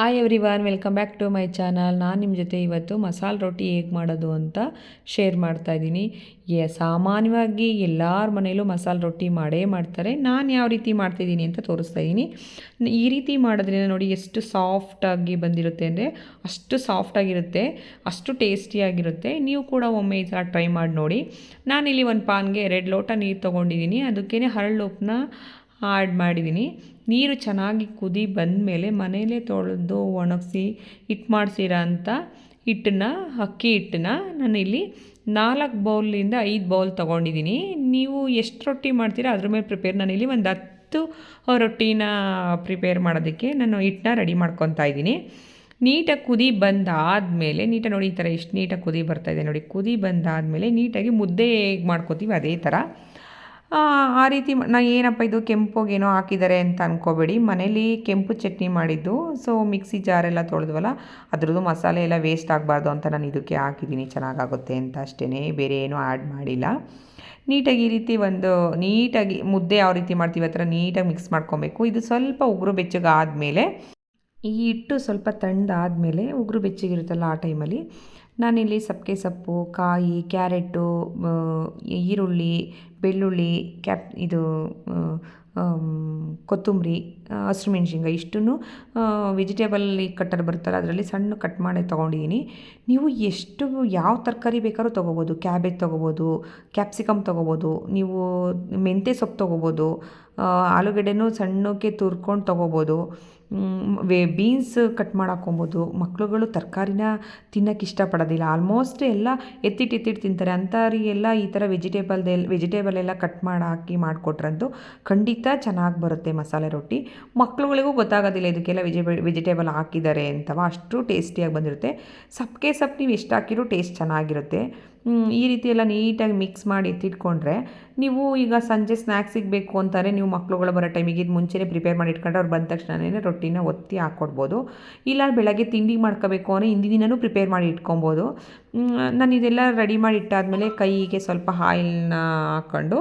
Hi everyone welcome back to my channel ನಾನು ನಿಮ್ಮ ಜೊತೆ ಇವತ್ತು ಮಸಾಲೆ ರೊಟ್ಟಿ ಹೇಗೆ ಮಾಡೋದು ಅಂತ ಶೇರ್ ಮಾಡ್ತಾ ಇದ್ದೀನಿ. ಎ ಸಾಮಾನ್ಯವಾಗಿ ಎಲ್ಲರ ಮನೇಲೂ ಮಸಾಲೆ ರೊಟ್ಟಿ ಮಾಡೇ ಮಾಡ್ತಾರೆ. ನಾನು ಯಾವ ರೀತಿ ಮಾಡ್ತಿದ್ದೀನಿ ಅಂತ ತೋರಿಸ್ತಾ ಇದ್ದೀನಿ. ಈ ರೀತಿ ಮಾಡೋದ್ರಿಂದ ನೋಡಿ ಎಷ್ಟು ಸಾಫ್ಟಾಗಿ ಬಂದಿರುತ್ತೆ ಅಂದರೆ ಅಷ್ಟು ಸಾಫ್ಟಾಗಿರುತ್ತೆ ಅಷ್ಟು ಟೇಸ್ಟಿಯಾಗಿರುತ್ತೆ ನೀವು ಕೂಡ ಒಮ್ಮೆ ಈ ಥರ ಟ್ರೈ ಮಾಡಿ ನೋಡಿ. ನಾನಿಲ್ಲಿ ಒಂದು ಪಾನ್ಗೆ ಎರಡು ಲೋಟ ನೀರು ತೊಗೊಂಡಿದ್ದೀನಿ. ಅದಕ್ಕೇ ಹರಳುಪ್ಪನ್ನ ಆ್ಯಡ್ ಮಾಡಿದ್ದೀನಿ. ನೀರು ಚೆನ್ನಾಗಿ ಕುದಿ ಬಂದಮೇಲೆ ಮನೇಲೇ ತೊಳೆದು ಒಣಗಿಸಿ ಹಿಟ್ಟು ಮಾಡಿಸಿರೋ ಅಂಥ ಹಿಟ್ಟನ್ನ, ಅಕ್ಕಿ ಹಿಟ್ಟನ್ನ ನಾನಿಲ್ಲಿ ನಾಲ್ಕು ಬೌಲಿಂದ ಐದು ಬೌಲ್ ತೊಗೊಂಡಿದ್ದೀನಿ. ನೀವು ಎಷ್ಟು ರೊಟ್ಟಿ ಮಾಡ್ತೀರಾ ಅದ್ರ ಮೇಲೆ ಪ್ರಿಪೇರ್ ನಾನಿಲ್ಲಿ ಒಂದು ಹತ್ತು ರೊಟ್ಟಿನ ಪ್ರಿಪೇರ್ ಮಾಡೋದಕ್ಕೆ ನಾನು ಹಿಟ್ಟನ್ನ ರೆಡಿ ಮಾಡ್ಕೊತಾ ಇದ್ದೀನಿ. ನೀಟಾಗಿ ಕುದಿ ಬಂದಾದಮೇಲೆ ನೀಟಾಗಿ ನೋಡಿ ಈ ಥರ ಎಷ್ಟು ನೀಟಾಗಿ ಕುದಿ ಬರ್ತಾಯಿದೆ ನೋಡಿ, ಕುದಿ ಬಂದಾದಮೇಲೆ ನೀಟಾಗಿ ಮುದ್ದೆ ಹೇಗೆ ಮಾಡ್ಕೋತೀವಿ ಅದೇ ಥರ ಆ ರೀತಿ ನಾ ಏನಪ್ಪ ಇದು ಕೆಂಪುಗೇನೋ ಹಾಕಿದ್ದಾರೆ ಅಂತ ಅಂದ್ಕೋಬೇಡಿ ಮನೇಲಿ ಕೆಂಪು ಚಟ್ನಿ ಮಾಡಿದ್ದು ಸೊ ಮಿಕ್ಸಿ ಜಾರೆಲ್ಲ ತೊಳೆದ್ವಲ್ಲ, ಅದ್ರದ್ದು ಮಸಾಲೆ ಎಲ್ಲ ವೇಸ್ಟ್ ಆಗಬಾರ್ದು ಅಂತ ನಾನು ಇದಕ್ಕೆ ಹಾಕಿದ್ದೀನಿ ಚೆನ್ನಾಗಾಗುತ್ತೆ ಅಂತ ಅಷ್ಟೇ ಬೇರೆ ಏನೂ ಆ್ಯಡ್ ಮಾಡಿಲ್ಲ. ನೀಟಾಗಿ ಈ ರೀತಿ ಒಂದು ನೀಟಾಗಿ ಮುದ್ದೆ ಯಾವ ರೀತಿ ಮಾಡ್ತೀವಿ ಆ ಥರ ನೀಟಾಗಿ ಮಿಕ್ಸ್ ಮಾಡ್ಕೊಬೇಕು. ಇದು ಸ್ವಲ್ಪ ಉಗುರು ಬೆಚ್ಚಗಾದಮೇಲೆ ಈ ಹಿಟ್ಟು ಸ್ವಲ್ಪ ತಣ್ಣದಾದಮೇಲೆ ಉಗುರು ಬೆಚ್ಚಗಿರುತ್ತಲ್ಲ ಆ ಟೈಮಲ್ಲಿ ನಾನಿಲ್ಲಿ ಸಬ್ಬಕ್ಕೆ ಸೊಪ್ಪು, ಕಾಯಿ, ಕ್ಯಾರೆಟು ಈರುಳ್ಳಿ, ಬೆಳ್ಳುಳ್ಳಿ, ಕ್ಯಾಪ್, ಇದು ಕೊತ್ತಂಬರಿ ಹಸಿಮೆಣ್ಸಿನ್ಕಾಯಿ ಇಷ್ಟನ್ನು ವೆಜಿಟೇಬಲ್ ಕಟ್ಟರ್ ಬರ್ತಾರೆ ಅದರಲ್ಲಿ ಸಣ್ಣ ಕಟ್ ಮಾಡಿ ತೊಗೊಂಡಿದ್ದೀನಿ ನೀವು ಎಷ್ಟು ಯಾವ ತರಕಾರಿ ಬೇಕಾದ್ರೂ ತೊಗೋಬೋದು. ಕ್ಯಾಬೇಜ್ ತೊಗೋಬೋದು ಕ್ಯಾಪ್ಸಿಕಮ್ ತೊಗೋಬೋದು, ನೀವು ಮೆಂತ್ಯ ಸೊಪ್ಪು ತೊಗೋಬೋದು ಆಲೂಗಡ್ಡೆನೂ ಸಣ್ಣಕ್ಕೆ ತುರ್ಕೊಂಡು ತೊಗೋಬೋದು. ವೇ ಬೀನ್ಸ್ ಕಟ್ ಮಾಡಿ ಮಕ್ಕಳುಗಳು ತರಕಾರಿನ ತಿನ್ನೋಕೆ ಇಷ್ಟಪಡೋದಿಲ್ಲ. ಆಲ್ಮೋಸ್ಟ್ ಎಲ್ಲ ಎತ್ತಿಟ್ಟು ಎತ್ತಿಟ್ಟು ತಿಂತಾರೆ. ಅಂಥವ್ರಿಗೆಲ್ಲ ಈ ಥರ ವೆಜಿಟೇಬಲ್ದೆಲ್ಲ ವೆಜಿಟೇಬಲ್ ಎಲ್ಲ ಕಟ್ ಮಾಡಿ ಹಾಕಿ ಮಾಡಿಕೊಟ್ರಂತೂ ಖಂಡಿತ ಚೆನ್ನಾಗಿ ಬರುತ್ತೆ ಮಸಾಲೆ ರೊಟ್ಟಿ. ಮಕ್ಳುಗಳಿಗೂ ಗೊತ್ತಾಗೋದಿಲ್ಲ ಇದಕ್ಕೆಲ್ಲ ವೆಜಿಬೆ ವೆಜಿಟೇಬಲ್ ಹಾಕಿದ್ದಾರೆ ಅಂತವ. ಅಷ್ಟು ಟೇಸ್ಟಿಯಾಗಿ ಬಂದಿರುತ್ತೆ. ಸಪ್ಪೆ ಸೊಪ್ಪು ನೀವು ಎಷ್ಟು ಹಾಕಿರೂ ಟೇಸ್ಟ್ ಚೆನ್ನಾಗಿರುತ್ತೆ. ಈ ರೀತಿ ಎಲ್ಲ ನೀಟಾಗಿ ಮಿಕ್ಸ್ ಮಾಡಿ ಎತ್ತಿಟ್ಕೊಂಡ್ರೆ ನೀವು ಈಗ ಸಂಜೆ ಸ್ನ್ಯಾಕ್ಸಿಗೆ ಬೇಕು ಅಂತಾರೆ, ನೀವು ಮಕ್ಕಳುಗಳು ಬರೋ ಟೈಮಿಗೆ ಇದು ಮುಂಚೆನೇ ಪ್ರಿಪೇರ್ ಮಾಡಿ ಇಟ್ಕೊಂಡ್ರೆ ಅವ್ರು ಬಂದ ತಕ್ಷಣನೇ ರೊಟ್ಟಿನ ಒತ್ತಿ ಹಾಕ್ಕೊಡ್ಬೋದು ಇಲ್ಲ ಬೆಳಗ್ಗೆ ತಿಂಡಿ ಮಾಡ್ಕೋಬೇಕು ಅಂದರೆ ಹಿಂದಿನ ದಿನವೂ ಪ್ರಿಪೇರ್ ಮಾಡಿ ಇಟ್ಕೊಬೋದು. ನಾನು ಇದೆಲ್ಲ ರೆಡಿ ಮಾಡಿ ಇಟ್ಟಾದಮೇಲೆ ಕೈಗೆ ಸ್ವಲ್ಪ ಆಯಿಲ್ನ ಹಾಕ್ಕೊಂಡು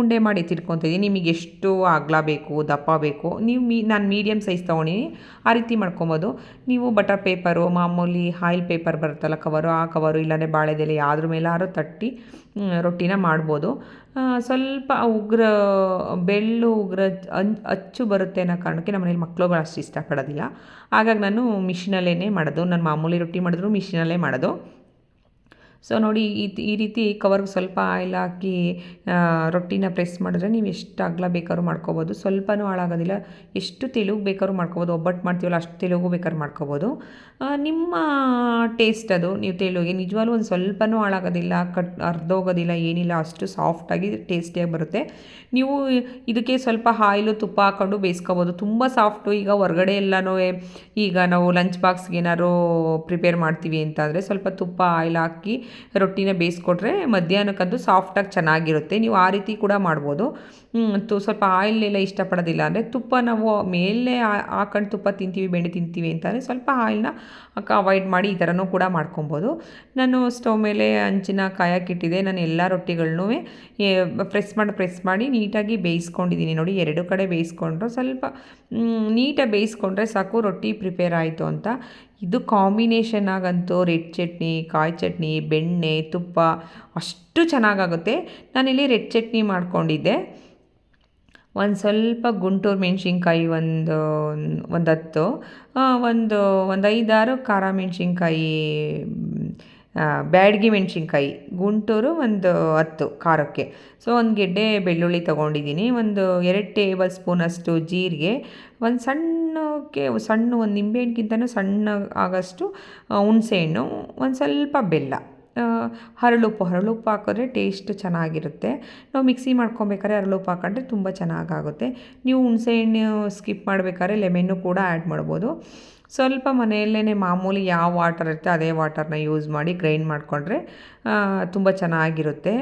ಉಂಡೆ ಮಾಡಿ ತಿಳ್ಕೊತಿದ್ದೀನಿ ನಿಮಗೆ ಎಷ್ಟು ಅಗಲ ಬೇಕು, ದಪ್ಪ ಬೇಕು, ನೀವು ಮೀ, ನಾನು ಮೀಡಿಯಮ್ ಸೈಜ್ ತೊಗೊಂಡಿನಿ. ಆ ರೀತಿ ಮಾಡ್ಕೊಬೋದು. ನೀವು ಬಟರ್ ಪೇಪರು ಮಾಮೂಲಿ ಆಯಿಲ್ ಪೇಪರ್ ಬರುತ್ತಲ್ಲ ಕವರು ಆ ಕವರು ಇಲ್ಲಾಂದರೆ ಬಾಳೆದೆಲೆ ಯಾವ್ದ್ರ ಮೇಲಾದ್ರೂ ತಟ್ಟಿ ರೊಟ್ಟಿನ ಮಾಡ್ಬೋದು. ಸ್ವಲ್ಪ ಉಗ್ರ ಬೆಳ್ಳು, ಉಗ್ರ ಅಚ್ಚು ಬರುತ್ತೆ ಅನ್ನೋ ಕಾರಣಕ್ಕೆ ನಮ್ಮ ಮನೇಲಿ ಮಕ್ಳುಗಳು ಅಷ್ಟು ಇಷ್ಟಪಡೋದಿಲ್ಲ. ಹಾಗಾಗಿ ನಾನು ಮಿಷಿನಲ್ಲೇ ಮಾಡೋದು. ನಾನು ಮಾಮೂಲಿ ರೊಟ್ಟಿ ಮಾಡಿದ್ರು ಮಿಷಿನಲ್ಲೇ ಮಾಡೋದು. ಸೊ ನೋಡಿ ಈ ಈ ರೀತಿ ಕವರ್ಗೆ ಸ್ವಲ್ಪ ಆಯಿಲ್ ಹಾಕಿ ರೊಟ್ಟಿನ ಪ್ರೆಸ್ ಮಾಡಿದ್ರೆ ನೀವು ಎಷ್ಟು ಅಗ್ಲ ಬೇಕಾದ್ರೂ ಮಾಡ್ಕೋಬೋದು. ಸ್ವಲ್ಪನೂ ಹಾಳಾಗೋದಿಲ್ಲ. ಎಷ್ಟು ತೆಲುಗು ಬೇಕಾದ್ರೂ ಮಾಡ್ಕೋಬೋದು. ಒಬ್ಬಟ್ಟು ಮಾಡ್ತೀವಲ್ಲ, ಅಷ್ಟು ತೆಲುಗು ಬೇಕಾದ್ರೂ ಮಾಡ್ಕೋಬೋದು. ನಿಮ್ಮ ಟೇಸ್ಟ್ ಅದು. ನೀವು ತೆಲುಗೆ ನಿಜವಾಗ್ಲೂ ಒಂದು ಸ್ವಲ್ಪನೂ ಹಾಳಾಗೋದಿಲ್ಲ, ಕಟ್, ಅರ್ಧೋಗೋದಿಲ್ಲ, ಏನಿಲ್ಲ, ಅಷ್ಟು ಸಾಫ್ಟಾಗಿ ಟೇಸ್ಟಿಯಾಗಿ ಬರುತ್ತೆ. ನೀವು ಇದಕ್ಕೆ ಸ್ವಲ್ಪ ಆಯಿಲು ತುಪ್ಪ ಹಾಕ್ಕೊಂಡು ಬೇಯಿಸ್ಕೋಬೋದು. ತುಂಬ ಸಾಫ್ಟು ಈಗ ಹೊರಗಡೆ ಎಲ್ಲನೂ, ಈಗ ನಾವು ಲಂಚ್ ಬಾಕ್ಸ್ಗೆ ಏನಾದ್ರು ಪ್ರಿಪೇರ್ ಮಾಡ್ತೀವಿ ಅಂತಾದರೆ ಸ್ವಲ್ಪ ತುಪ್ಪ ಆಯಿಲ್ ಹಾಕಿ ರೊಟ್ಟಿನ ಬೇಯಿಸ್ಕೊಟ್ರೆ ಮಧ್ಯಾಹ್ನಕ್ಕಂತೂ ಸಾಫ್ಟಾಗಿ ಚೆನ್ನಾಗಿರುತ್ತೆ. ನೀವು ಆ ರೀತಿ ಕೂಡ ಮಾಡ್ಬೋದು. ತು ಸ್ವಲ್ಪ ಆಯಿಲ್ನೆಲ್ಲ ಇಷ್ಟಪಡೋದಿಲ್ಲ ಅಂದರೆ ತುಪ್ಪ ನಾವು ಮೇಲೆ ಹಾಕೊಂಡು ತುಪ್ಪ ತಿಂತೀವಿ, ಬೆಣ್ಣೆ ತಿಂತೀವಿ ಅಂತಂದರೆ ಸ್ವಲ್ಪ ಆಯಿಲ್ನ ಅವಾಯ್ಡ್ ಮಾಡಿ ಈ ಥರನೂ ಕೂಡ ಮಾಡ್ಕೊಬೋದು. ನಾನು ಸ್ಟವ್ ಮೇಲೆ ಹಂಚಿನ ಕಾಯಕ್ಕಿಟ್ಟಿದೆ ನಾನು ಎಲ್ಲ ರೊಟ್ಟಿಗಳನ್ನೂ ಪ್ರೆಸ್ ಮಾಡಿ ಪ್ರೆಸ್ ಮಾಡಿ ನೀಟಾಗಿ ಬೇಯಿಸ್ಕೊಂಡಿದ್ದೀನಿ. ನೋಡಿ, ಎರಡು ಕಡೆ ಬೇಯಿಸ್ಕೊಂಡ್ರು ಸ್ವಲ್ಪ ನೀಟಾಗಿ ಬೇಯಿಸ್ಕೊಂಡ್ರೆ ಸಾಕು, ರೊಟ್ಟಿ ಪ್ರಿಪೇರ್ ಆಯಿತು ಅಂತ. ಇದು ಕಾಂಬಿನೇಷನ್ ಆಗಂತೂ ರೆಡ್ ಚಟ್ನಿ, ಕಾಯಿ ಚಟ್ನಿ, ಬೆಣ್ಣೆ, ತುಪ್ಪ ಅಷ್ಟು ಚೆನ್ನಾಗಾಗುತ್ತೆ. ನಾನಿಲ್ಲಿ ರೆಡ್ ಚಟ್ನಿ ಮಾಡ್ಕೊಂಡಿದ್ದೆ. ಒಂದು ಸ್ವಲ್ಪ ಗುಂಟೂರು ಮೆಣಸಿನ್ಕಾಯಿ ಒಂದು ಒಂದು ಹತ್ತು ಒಂದು ಒಂದು ಐದಾರು ಖಾರ ಮೆಣಸಿನ್ಕಾಯಿ ಬ್ಯಾಡಗಿ ಮೆಣಸಿನ್ಕಾಯಿ, ಗುಂಟೂರು ಒಂದು ಹತ್ತು ಖಾರಕ್ಕೆ. ಸೊ ಒಂದು ಗೆಡ್ಡೆ ಬೆಳ್ಳುಳ್ಳಿ ತೊಗೊಂಡಿದ್ದೀನಿ. ಒಂದು ಎರಡು ಟೇಬಲ್ ಸ್ಪೂನಷ್ಟು ಜೀರಿಗೆ, ಒಂದು ಸಣ್ಣಕ್ಕೆ ಸಣ್ಣ ಒಂದು ನಿಂಬೆಹಣ್ಣಿಗಿಂತನೂ ಸಣ್ಣ ಆಗೋಷ್ಟು ಹುಣಸೆಹಣ್ಣು ಒಂದು ಸ್ವಲ್ಪ ಬೆಲ್ಲ. ಹರಳುಪ್ಪು ಹರಳುಪ್ಪು ಹಾಕಿದ್ರೆ ಟೇಸ್ಟ್ ಚೆನ್ನಾಗಿರುತ್ತೆ. ನಾವು ಮಿಕ್ಸಿ ಮಾಡ್ಕೊಬೇಕಾದ್ರೆ ಹರಳುಪ್ಪು ಹಾಕೊಂಡ್ರೆ ತುಂಬ ಚೆನ್ನಾಗಾಗುತ್ತೆ. ನೀವು ಹುಣಸೆಹಣ್ಣು ಸ್ಕಿಪ್ ಮಾಡಬೇಕಾದ್ರೆ ಲೆಮೆನ್ನು ಕೂಡ ಆ್ಯಡ್ ಮಾಡ್ಬೋದು. ಸ್ವಲ್ಪ ಮನೆಯಲ್ಲೇ ಮಾಮೂಲಿ ಯಾವ ವಾಟರ್ ಇರುತ್ತೆ ಅದೇ ವಾಟರ್ನ ಯೂಸ್ ಮಾಡಿ ಗ್ರೈಂಡ್ ಮಾಡಿಕೊಂಡ್ರೆ ತುಂಬ ಚೆನ್ನಾಗಿರುತ್ತೆ.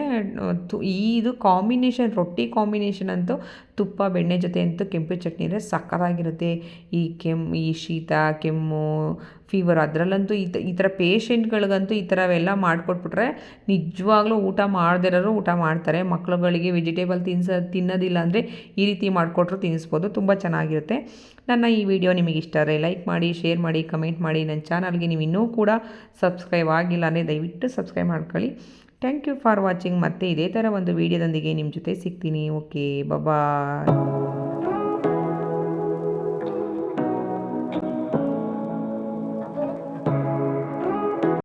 ತು, ಇದು ಕಾಂಬಿನೇಷನ್, ರೊಟ್ಟಿ ಕಾಂಬಿನೇಷನ್ ಅಂತೂ ತುಪ್ಪ, ಬೆಣ್ಣೆ ಜೊತೆ ಅಂತೂ ಕೆಂಪು ಚಟ್ನಿ ಅಂದರೆ ಸಕ್ಕತ್ತಾಗಿರುತ್ತೆ ಈ ಕೆಮ್ಮು ಈ ಶೀತ, ಕೆಮ್ಮು ಫೀವರ್ ಅದರಲ್ಲಂತೂ ಈ ಈ ಥರ ಪೇಷೆಂಟ್ಗಳಿಗಂತೂ ಈ ಥರವೆಲ್ಲ ಮಾಡಿಕೊಟ್ಬಿಟ್ರೆ ನಿಜವಾಗ್ಲೂ ಊಟ ಮಾಡದಿರೋರು ಊಟ ಮಾಡ್ತಾರೆ. ಮಕ್ಳುಗಳಿಗೆ ವೆಜಿಟೇಬಲ್ ತಿನ್ಸ, ತಿನ್ನೋದಿಲ್ಲ ಅಂದರೆ ಈ ರೀತಿ ಮಾಡಿಕೊಟ್ರು ತಿನ್ನಿಸ್ಬೋದು ತುಂಬ ಚೆನ್ನಾಗಿರುತ್ತೆ. ನನ್ನ ಈ ವಿಡಿಯೋ ನಿಮಗೆ ಇಷ್ಟ ಆದರೆ ಲೈಕ್ ಮಾಡಿ ಶೇರ್ ಮಾಡಿ ಕಮೆಂಟ್ ಮಾಡಿ. ನನ್ನ ಚಾನಲ್ಗೆ ನೀವು ಇನ್ನೂ ಕೂಡ ಸಬ್ಸ್ಕ್ರೈಬ್ ಆಗಿಲ್ಲ ಅಂದರೆ ದಯವಿಟ್ಟು ಸಬ್ಸ್ಕ್ರೈಬ್ ಮಾಡ್ಕೊಳ್ಳಿ ಥ್ಯಾಂಕ್ ಯು ಫಾರ್ ವಾಚಿಂಗ್ ಮತ್ತೆ ಇದೇ ಥರ ಒಂದು ವೀಡಿಯೋದೊಂದಿಗೆ ನಿಮ್ಮ ಜೊತೆ ಸಿಗ್ತೀನಿ. Okay bye